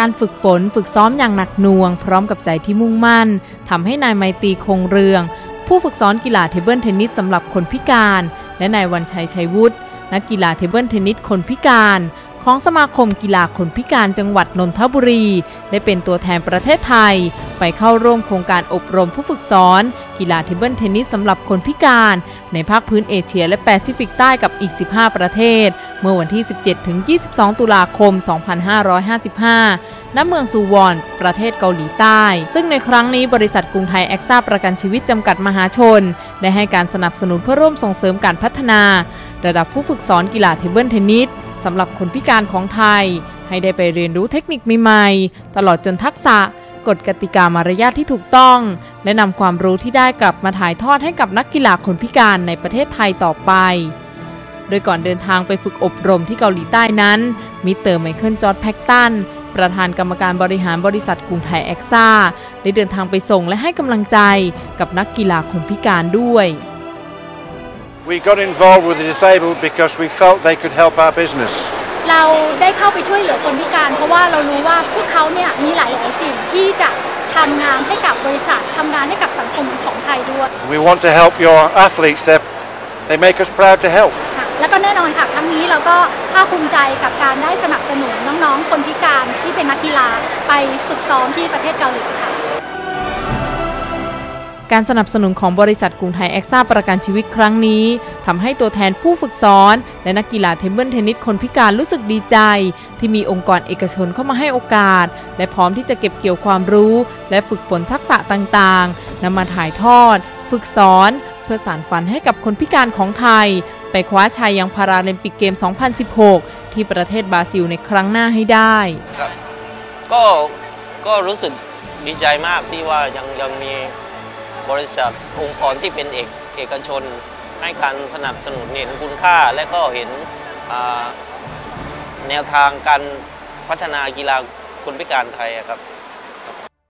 การฝึกฝนฝึกซ้อมอย่างหนักหน่วง พร้อมกับใจที่มุ่งมั่นทำให้นายไมตรีคงเรือง ผู้ฝึกสอนกีฬาเทเบิลเทนนิสสำหรับคนพิการ และนายวันชัยชัยวุฒินักกีฬาเทเบิลเทนนิสคนพิการ ของสมาคมกีฬาคนพิการจังหวัดนนทบุรี ได้เป็นตัวแทนประเทศไทย ไปเข้าร่วมโครงการอบรมผู้ฝึกสอน กีฬาเทเบิลเทนนิสสำหรับคนพิการ ในภาคพื้นเอเชียและแปซิฟิกใต้กับอีก 15 ประเทศ เมื่อวันที่ 17-22 ตุลาคม 2555 ณ เมืองซูวอน ประเทศเกาหลีใต้ ซึ่งในครั้งนี้บริษัทกรุงไทยแอคซ่าประกันชีวิตจำกัดมหาชน ได้ให้การสนับสนุนเพื่อร่วมส่งเสริมการพัฒนา ระดับผู้ฝึกสอนกีฬาเทเบิลเทนนิสสำหรับคนพิการของไทย ให้ได้ไปเรียนรู้เทคนิคใหม่ๆ ตลอดจนทักษะกฎกติกามารยาทที่ถูกต้อง และนำความรู้ที่ได้กลับมาถ่ายทอดให้กับนักกีฬาคนพิการในประเทศไทยต่อไป โดยก่อนเดินทางไปฝึกอบรมที่เกาหลีใต้นั้น มิสเตอร์ไมเคิลจอร์ดแพ็กตัน ประธานกรรมการบริหารบริษัทกรุงไทยแอคซ่า ได้เดินทางไปส่งและให้กำลังใจกับนักกีฬาคนพิการด้วย We got involved with the disabled because we felt they could help our business. เราได้เข้าไปช่วยเหลือคนพิการ เพราะว่าเรารู้ว่าพวกเขาเนี่ยมีหลายๆสิ่งที่จะทำงานให้กับบริษัททำงานให้กับสังคมของไทยด้วย We want to help your athletes. They they make us proud to help. แล้วก็แน่นอนค่ะครั้งนี้เราก็ภาคภูมิใจกับการได้สนับสนุนน้องๆ คนพิการที่เป็นนักกีฬาไปฝึกซ้อมที่ประเทศเกาหลีค่ะ การสนับสนุนของบริษัทกรุงไทยแอคซ่าประกันชีวิตครั้งนี้ทำให้ตัวแทนผู้ฝึกสอน และนักกีฬาเทเบิลเทนนิสคนพิการรู้สึกดีใจ ที่มีองค์กรเอกชนเข้ามาให้โอกาส และพร้อมที่จะเก็บเกี่ยวความรู้ และฝึกฝนทักษะต่างๆนำมาถ่ายทอด ฝึกสอน เพื่อสานฝันให้กับคนพิการของไทย ไปคว้าชัยยังพาราลิมปิกเกม 2016 ที่ประเทศบราซิลในครั้งหน้าให้ได้ครับก็ก็รู้สึกดีใจมากที่ว่ายังยังมีบริษัทองค์กรที่เป็นเอกเอกชน ให้การสนับสนุนเห็นคุณค่า และก็เห็นแนวทางการพัฒนากีฬาคนพิการไทยครับ